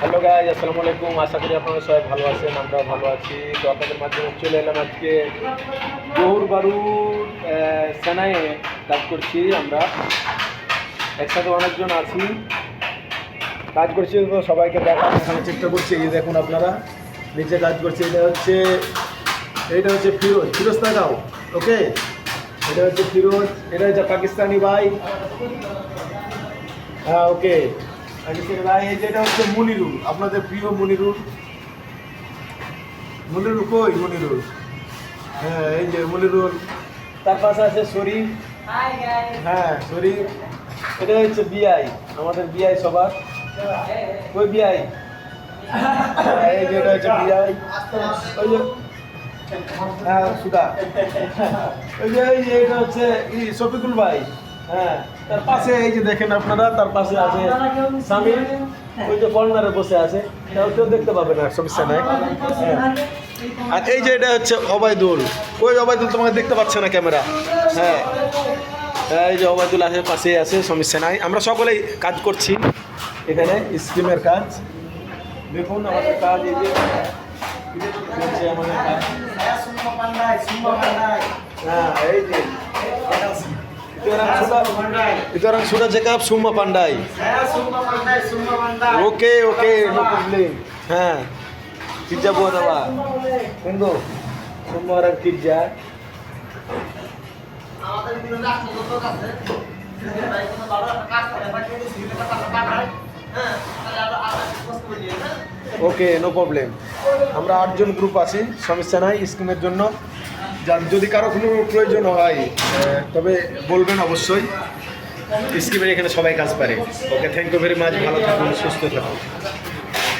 Hello guys আসসালামু আলাইকুম। আশা করি আপনারা সবাই ভালো আছেন, আমরাও ভালো আছি। তো আপনাদের মাধ্যমে চলে এলাম আজকে গৌর বারুর সেনায়ে কাজ করছি আমরা। একসাথে অনেকজন আছি। কাজ করছি তো সবাইকে দেখার দেখানোর চেষ্টা করছি। এই দেখুন আপনারা, নিচে কাজ করছি। এটা হচ্ছে এইটা হচ্ছে ফিরোজ। ফিরোজ তাকাও, ওকে? এটা হচ্ছে ফিরোজ। এটা হচ্ছে পাকিস্তানি ভাই। হ্যাঁ ওকে। ভাই এই যেটা হচ্ছে মুনিরুল আপনাদের প্রিয় মুনিরুল। মুনিরুল কই মুনিরুল? হ্যাঁ এই যে মুনিরুল। তার পাশে আছে শরীফ। হ্যাঁ শরীফ। এটা হচ্ছে বিআই আমাদের বিআই সবার। কই বিআই? এই যে এটা হচ্ছে বিআই। ওই যে হ্যাঁ সুধা। ওই যে এই যে এটা হচ্ছে ই শফিকুল ভাই। হ্যাঁ তার পাশে এই যে দেখেন আপনারা তার পাশে আছে স্বামী ওই যে কর্নারে বসে আছে তাও কেউ দেখতে পাবে না সমস্যা নাই। আর এই যে এটা হচ্ছে অবায়দুল ওই অবায়দুল তোমাকে দেখতে পাচ্ছে না ক্যামেরা। হ্যাঁ। হ্যাঁ, এই যে অবায়দুল আছে পাশেই আছে সমস্যা নাই আমরা সকলেই কাজ করছি এখানে স্কিমের কাজ। দেখুন আমাদের কাজ এই যে আমাদের কাজ। হ্যাঁ এই যে হ্যাঁ kerja buat apa আমরা আটজন গ্রুপ আছি সমস্যা নাই স্কিমের জন্য। যার যদি কারও কোনো প্রয়োজন হয় তবে বলবেন অবশ্যই। স্কিমের এখানে সবাই কাজ পারে। Okay thank you very much ভালো থাকুন, সুস্থ থাকুন।